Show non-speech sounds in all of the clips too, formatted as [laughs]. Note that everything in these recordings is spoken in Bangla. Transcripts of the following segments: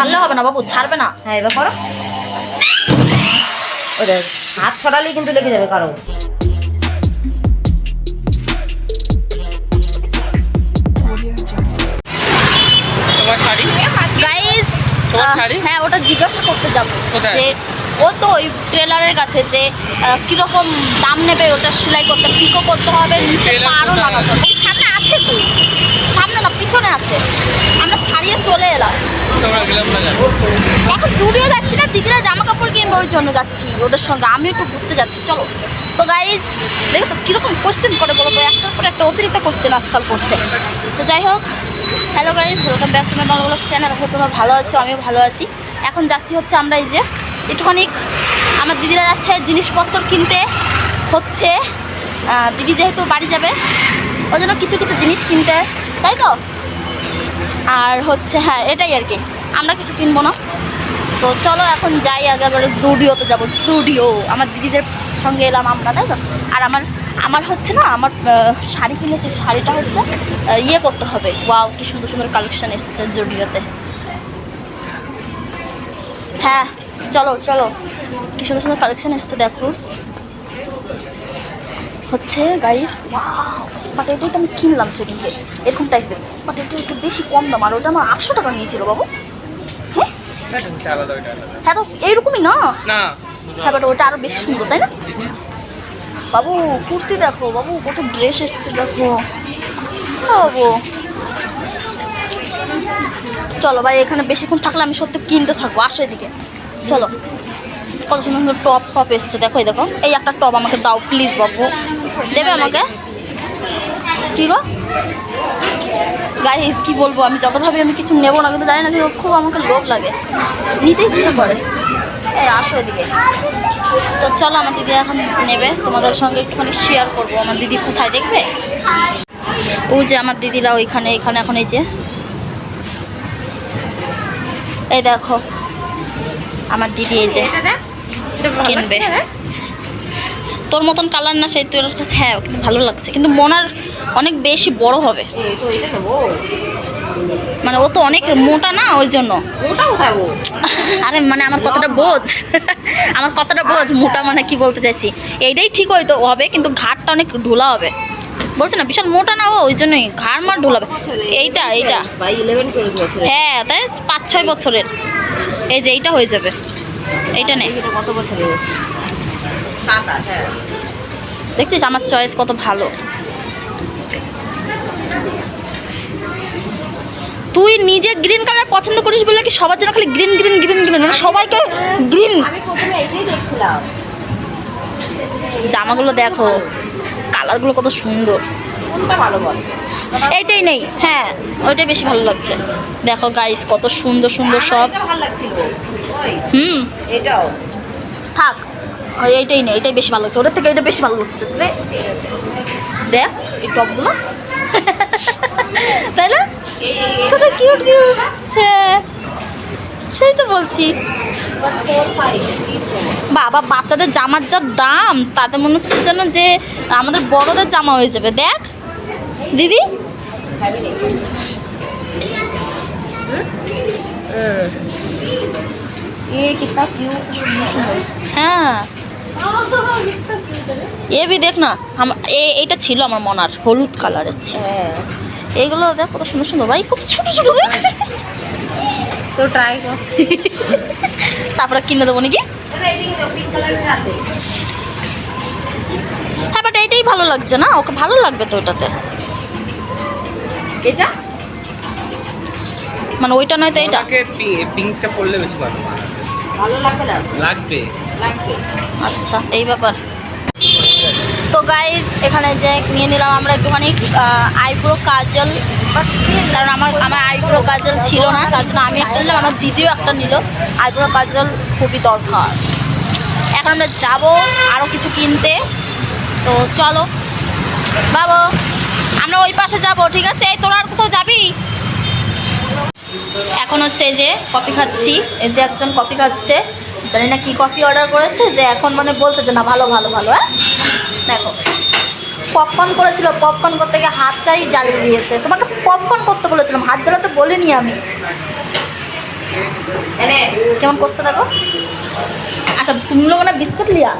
ছাড়লে হবে না বাবু ছাড়বে না। হ্যাঁ এবার করো। হাত ছড়ালেই কিন্তু লেগে যাবে কারও। তোমার শাড়ি? গাইস হ্যাঁ ওটা জিজ্ঞাসা করতে যাব যে ও তো ওই ট্রেলারের কাছে যে কীরকম দাম নেবে ওটা সেলাই করতে পিকো করতে হবে নিচে পারও লাগাতে হবে। ওই সামনে আছে তো। সামনে না পিছনে আছে। আমরা ছাড়িয়ে চলে এলাম। এখন স্টুডিও যাচ্ছি না দিদিরা জামা কাপড় কিনবে ওই জন্য যাচ্ছি ওদের সঙ্গে। আমি একটু ঘুরতে যাচ্ছি চলো। তো গাইজ দেখেছ কীরকম কোশ্চেন করে বলো তো একটার পর একটা অতিরিক্ত কোশ্চেন আজকাল করছে। তো যাই হোক hello guys welcome back to my Bangla channel হোক তোমরা ভালো আছো আমিও ভালো আছি। এখন যাচ্ছি হচ্ছে আমরা এই যে একটুখানি আমার দিদিরা যাচ্ছে জিনিসপত্র কিনতে, হচ্ছে দিদি যেহেতু বাড়ি যাবে ওই জন্য কিছু কিছু জিনিস কিনতে, তাই তো? আর হচ্ছে হ্যাঁ এটাই আর কি, আমরা কিছু কিনবো না। তো চলো এখন যাই, আগে এবারে জুডিওতে যাব, জুডিও, আমার দিদিদের সঙ্গে এলাম আমরা, তাই তো? আর আমার আমার হচ্ছে না, আমার শাড়ি কিনেছি, শাড়িটা হচ্ছে ইয়ে করতে হবে। ওয়াও, কি সুন্দর সুন্দর কালেকশন এসেছে জুডিওতে। হ্যাঁ চলো চলো। কি সুন্দর সুন্দর কালেকশন এসছে দেখো। হচ্ছে গাইস বাট এটাই তো আমি কিনলাম সেদিনকে এরকম টাইপের বাট এটা একটু বেশি কম দাম আর ওটা আমার আটশো টাকা নিয়েছিল বাবু। হ্যাঁ? হ্যাঁ তো এইরকমই না? না। হ্যাঁ বাট ওটা আরও বেশি সুন্দর তাই না? বাবু কুর্তি দেখো বাবু কত ড্রেস এসছে দেখো। বাবু। চলো ভাই এখানে বেশিক্ষণ থাকলে আমি সত্যি কিনতে থাকব। আসো এদিকে। চলো। কত সুন্দর সুন্দর টপ টপ এসছে, দেখো এই দেখো। এই একটা টপ আমাকে দাও প্লিজ বাবু। দেবে আমাকে? কি গো? গাইস কি বলব, আমি যতভাবে আমি কিছু নেব না কিন্তু জানি না, কিন্তু খুব আমাকে লোভ লাগে। নিতে ইচ্ছে করে। এই, আসো এদিকে। তো চলো, আমার দিদি এখন নেবে। তোমাদের সঙ্গে একটুখানি শেয়ার করব। আমার দিদি কোথায় দেখবে? ও যে আমার দিদিরা ওইখানে, এখানে, এখন এই যে। এই দেখো আমার দিদি এই যে কিনবে। তোর মতন কালার না সেই তোর কাছে হ্যাঁ কিন্তু ভালো লাগছে। কিন্তু মনার অনেক বেশি বড় হবে। মানে ও তো অনেক মোটা না ওই জন্য। [laughs] আরে মানে আমার কথাটা বোঝ। [laughs] আমার কথাটা বোঝ মোটা মানে কি বলতে চাইছি। এইটাই ঠিক হয়তো হবে কিন্তু ঘাটটা অনেক ঢোলা হবে। বলছে না বিশাল মোটা না ও ওই জন্যই। ঘাড় মার ঢোলাবে এইটা এইটা। হ্যাঁ তাই পাঁচ ছয় বছরের। এই যে এইটা হয়ে যাবে। এইটা নে। এটা কত আট হ্যাঁ। দেখছিস আমার চয়েস কত ভালো। তুই নিজে গ্রিন কালার পছন্দ করিস বলে কি সবার জন্য খালি গ্রিন গ্রিন গ্রিন গ্রিন মানে সবাইকে গ্রিন আমি প্রথমে এটাই দেখছিলাম। জামাগুলো দেখো কালারগুলো কত সুন্দর। কোনটা ভালো বল? এইটাই নেই। হ্যাঁ ওইটাই বেশি ভালো লাগছে। দেখো গাইস কত সুন্দর সুন্দর সব। হুম। এটাও। থাক ওই এইটাই নেই এটাই বেশি ভালো লাগছে। ওটার থেকে এটা বেশি ভালো লাগছে। দেখ এই টপগুলো। তাই না? কত কিউট কিউট হ্যাঁ সেই তো বলছি। বাবা বাচ্চাদের জামার যা দাম তাতে মনে হচ্ছে যেন যে আমাদের বড়দের জামা হয়ে যাবে। দেখ দিদি। ये कितना क्यूट হ্যাঁ এ বি দেখ না আম- এ- এইটা ছিল আমার মনার হলুদ কালারের ছিল হ্যাঁ এইগুলো দেখ কত সুন্দর সুন্দর ভাই কত ছোট ছোট দেখ তো ট্রাই কর তারপরে কিনে দেবো নাকি দাদা এদিকে তো পিঙ্ক কালারের আছে হ্যাঁ বাট এইটাই ভালো লাগছে না ওকে ভালো লাগবে তো ওটাতে এটা? মানে ওইটা নয় তো পি- পিঙ্কটা পরলে বেশি ভালো ভালো লাগবে লাগবে। লাগবে। আচ্ছা এই ব্যাপার। তো গাইজ এখানে যে নিয়ে নিলাম আমরা একটুখানি আইব্রো কাজল। কারণ আমার আমার আইব্রো কাজল ছিল না তার জন্য আমি একটা নিলাম আমার দিদিও একটা নিল। আইব্রো কাজল খুবই দরকার। এখন আমরা যাব আরও কিছু কিনতে। তো চলো বাবু। আমরা ওই পাশে যাব ঠিক আছে এই তোরা আর কোথাও যাবি এখন হচ্ছে এই যে কফি খাচ্ছি এই যে একজন কফি খাচ্ছে জানি না কি কফি অর্ডার করেছে যে এখন মানে বলছে যে না ভালো ভালো ভালো হ্যাঁ দেখো পপকর্ন করেছিল পপকর্ন করতে গিয়ে হাতটাই জ্বালিয়ে দিয়েছে তোমাকে পপকর্ন করতে বলেছিলাম হাত জ্বালাতে বলিনি আমি এনে কেমন করছে দেখো अच्छा तुम लोगों ने बिस्कुट लिया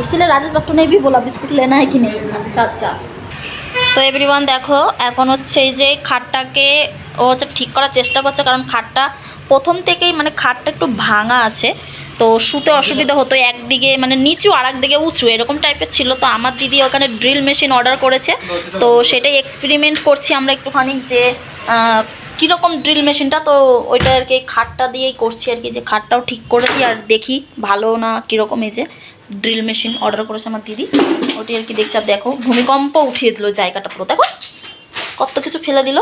इसीलिए राजेश भट्टू ने भी बोला बिस्कुट लेना है कि नहीं अच्छा अच्छा তো এভরিওয়ান দেখো, এখন হচ্ছে এই যে খাটটাকে ও হচ্ছে ঠিক করার চেষ্টা করছে, কারণ খাটটা প্রথম থেকেই মানে খাটটা একটু ভাঙা আছে, তো শুতে অসুবিধা হতো, একদিকে মানে নিচু আর একদিকে উঁচু, এরকম টাইপের ছিল। তো আমার দিদি ওখানে ড্রিল মেশিন অর্ডার করেছে, তো সেটাই এক্সপেরিমেন্ট করছি আমরা একটুখানি যে কীরকম ড্রিল মেশিনটা তো ওইটা আর কি খাটটা দিয়েই করছি আর কি, যে খাটটাও ঠিক করে দিই আর দেখি ভালো না কীরকম এই যে ড্রিল মেশিন অর্ডার করেছে আমার দিদি। ওটি আর কি দেখছি, আর দেখো, ভূমিকম্প উঠিয়ে দিল জায়গাটা পুরো। দেখো, কত কিছু ফেলে দিল।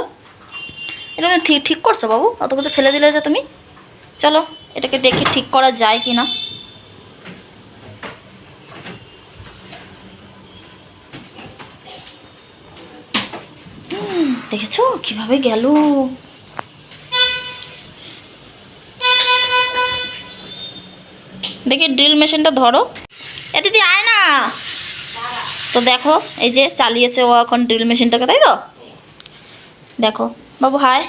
এটা তুমি ঠিক করছ বাবু? অত কিছু ফেলে দিলে যে তুমি? চলো, এটাকে দেখি ঠিক করা যায় কি না দেখেছ? কীভাবে গেল? দেখি ড্রিল মেশিনটা ধরো। এ দিদি আয় না। তো দেখো এই যে চালিয়েছে ও এখন ড্রিল মেশিনটাকে তাই তো? দেখো বাবু হায়।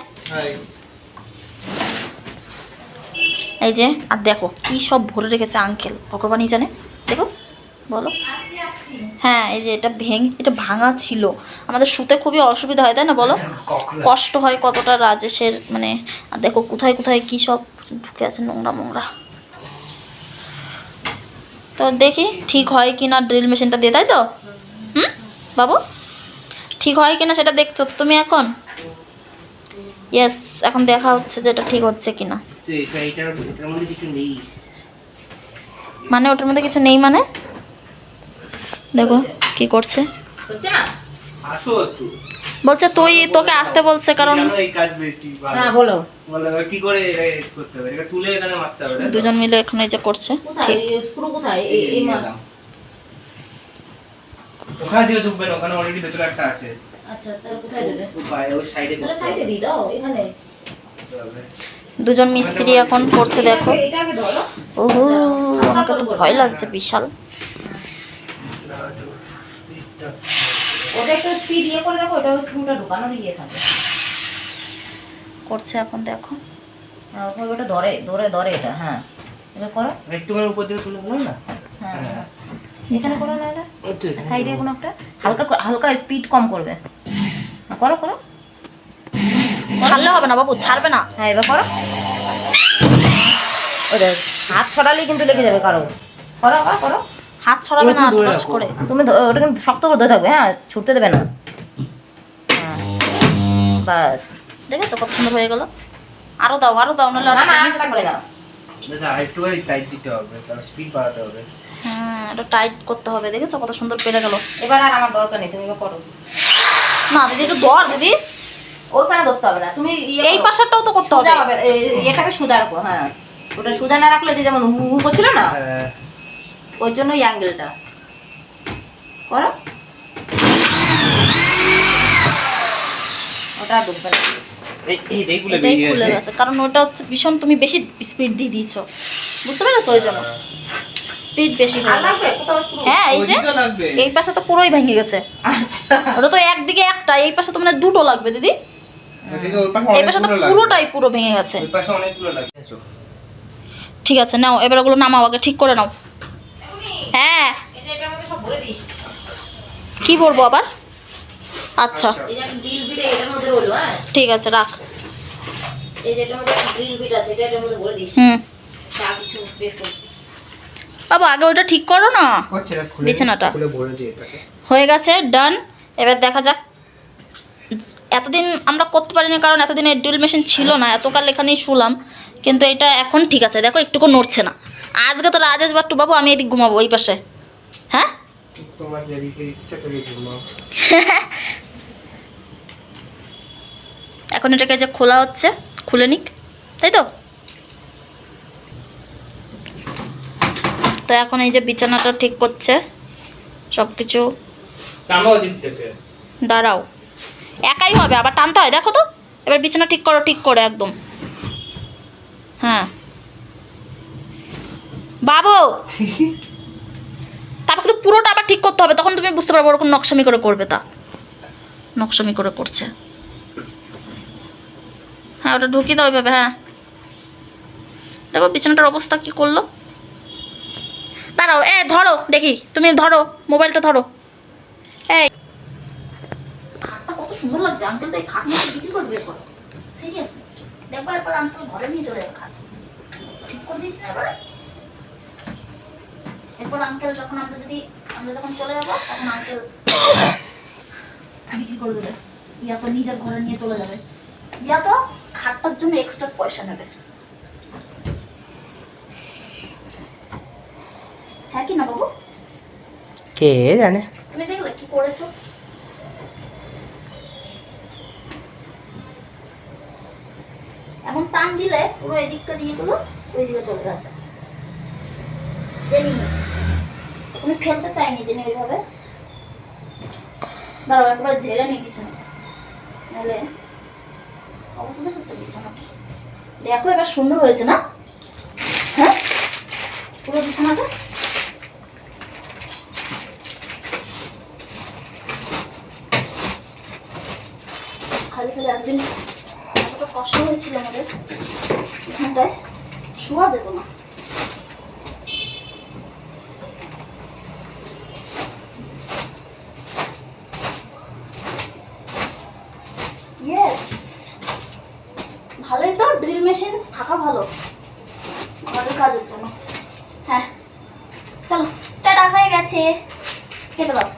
এই যে আর দেখো কি সব ভরে রেখেছে আঙ্কেল ভগবানই জানে। দেখো। বলো। হ্যাঁ এই যে এটা ভেঙ এটা ভাঙা ছিল। আমাদের শুতে খুবই অসুবিধা হয় তাই না বলো? কষ্ট হয় কতটা রাজেশের মানে দেখো কোথায় কোথায় কী সব ঢুকে আছে নোংরা মোংরা তো দেখি ঠিক হয় কি না ড্রিল মেশিনটা দিয়ে তাই তো? হুম? বাবু? ঠিক হয় কি না সেটা দেখছ তুমি এখন? ইয়েস এখন দেখা হচ্ছে যে এটা ঠিক হচ্ছে কি না মানে ওটার মধ্যে কিছু নেই মানে? দেখো কি করছে? হচ্ছে না আসো একটু। বলছে তুই তোকে আসতে বলছে কারণ জানো এই কাজ বেশি হ্যাঁ বলো। বলে এবার কি করে এটা করতে হবে? এটা তুলে এখানে মারতে হবে তাই তো? দুজন মিলে এখন এই যে করছে। ওখানে দিয়ে ওখানে অলরেডি ভেতরে একটা আছে। আচ্ছা তাহলে কোথায় দেবে? ওই সাইডে সাইডে দিই দাও এখানে। দুজন মিস্ত্রি এখন করছে দেখো। ওহো আমাকে তো ভয় লাগছে বিশাল। ওটা একটু স্পিড ইয়ে করে দেখো ওটা স্ক্রুটা ঢুকানোর ইয়ে থাকে। করছে এখন দেখো। হ্যাঁ ওটা ধরে ধরে ধরে এটা হ্যাঁ। এবার করো। একটুখানি উপর দিকে তুলে দিলাম না? হ্যাঁ হ্যাঁ। এখানে করো না এটা সাইডে কোনো একটা হালকা হালকা স্পিড কম করবে। হ্যাঁ, করো করো। ছাড়লে হবে না বাবু ছাড়বে না। হ্যাঁ এবার করো। ওটা হাত ছড়ালেই কিন্তু লেগে যাবে কারও। করো আবার করো। হাত ছড়াবে না রাখো। করে। তুমি ওটা কিন্তু শক্ত করে ধরে থাকবে হ্যাঁ? ছুটতে দেবে না। হ্যাঁ। বাস। দেখেছ কত সুন্দর হয়ে গেল? আরও দাও আরও দাও নাহলে না আরও পারে। না। আচ্ছা আরেকটুখানি টাইট দিতে হবে তার স্পিড বাড়াতে হবে। হ্যাঁ এটা টাইট করতে হবে দেখেছ কত সুন্দর পেরে গেল। এবার আর আমার দরকার নেই তুমি করো। না দিদি একটু ধর দিদি। ওইখানে ধরতে হবে না তুমি ইয়ে এই। পাশাটাও তো করতে হবে। এটাকে সোজা রাখো হ্যাঁ। ওটা সোজা না রাখলে যে যেমন হু হু করছিল না? হ্যাঁ। ওই জন্য এই অ্যাঙ্গেলটা করো। ওটা ঢুকবে না। এটাই খুলে গেছে। কারণ ওটা হচ্ছে ভীষণ তুমি বেশি স্পিড দিয়ে দিয়েছ। বুঝতে পেরেছ ওই জন্য? স্পিড বেশি হয়ে? হ্যাঁ এই যে এই পাশে তো পুরোই ভেঙে গেছে। আচ্ছা। ওটা তো একদিকে একটা এই পাশে তো মানে দুটো লাগবে দিদি। ওই এই পাশে তো পুরোটাই পুরো ভেঙে গেছে। ওই পাশে অনেকগুলো লাগবে। এসো। ঠিক আছে নাও এবার ওগুলো নামাও আগে ঠিক করে নাও। হ্যাঁ। এই যে এটার মধ্যে সব ভরে দিস। কি বলব আবার? আচ্ছা। হ্যাঁ? ঠিক আছে রাখ। এই যে এটার মধ্যে একটা ড্রিল বিট আছে এটা এটার মধ্যে ভরে দিস। হুম। বাবা আগে ওটা ঠিক করো না। বিছানাটা। দিয়ে এটাকে। হয়ে গেছে ডান এবার দেখা যাক। এতদিন আমরা করতে পারিনি কারণ এতদিন ড্রিল মেশিন ছিল না। এতকাল এখানেই শুলাম। কিন্তু এটা এখন ঠিক আছে। দেখো একটুকু নড়ছে না। আজকে তো রাজেশ বাট্টু বাবু আমি এদিক ঘুমাবো ওই পাশে। হ্যাঁ? তোমার যেদিকে ইচ্ছা করে ঘুমাও। এখন এটাকে যে খোলা হচ্ছে খুলে নিক তাই তো? তো এখন এই যে বিছানাটা ঠিক করছে সব কিছু দাঁড়াও। একাই হবে আবার টানতে হয় দেখো তো। এবার বিছানা ঠিক করো ঠিক করে একদম। হ্যাঁ। বাবু! তারপর কিন্তু পুরোটা আবার ঠিক করতে হবে, তখন তুমি বুঝতে পারবে ওরকম নকশামি করে করবে তা। নকশামি করে করছে। হ্যাঁ ওটা ঢুকিয়ে দাও ওইভাবে হ্যাঁ। দেখো বিছানাটার অবস্থা কি করল। দাঁড়াও, এ, ধরো, দেখি, তুমি ধরো, মোবাইলটা ধরো। এই। সুন্দর লাগছে এই খাট বিক্রি সিরিয়াসলি দেখো, এরপর ঘরে নিয়ে চলে খাট। ঠিক করে দিয়েছি না এবারে? এরপর আঙ্কেল যখন আমরা যদি আমরা যখন চলে যাব তখন আঙ্কেল বিক্রি করে দেবে ইয়া তো নিজের ঘরে নিয়ে চলে যাবে। ইয়া তো খাটটার জন্য এক্সট্রা পয়সা নেবে। হ্যাঁ কি না বাবু? কে জানে? তুমি দেখলে কি করেছ? এমন টান দিলে পুরো এদিককার ইয়েগুলো ওই দিকে চলে গেছে। জেনি তুমি ফেলতে চাইনি জেনি ওইভাবে। দাঁড়াও, একবার ঝেড়ে নিই পিছনে নাহলে অবস্থা দেখেছ বিছানা দেখো, এবার সুন্দর হয়েছে না? হ্যাঁ? পুরো বিছানাটা? খালি খালি একদিন এতটা কষ্ট হয়েছিল আমাদের। এখানটায় শোয়া যেত না ইয়েস ভালোই তো ড্রিল মেশিন থাকা ভালো ঘরের কাজের জন্য হ্যাঁ চলো। টাটা হয়ে গেছে। কেটে দাও।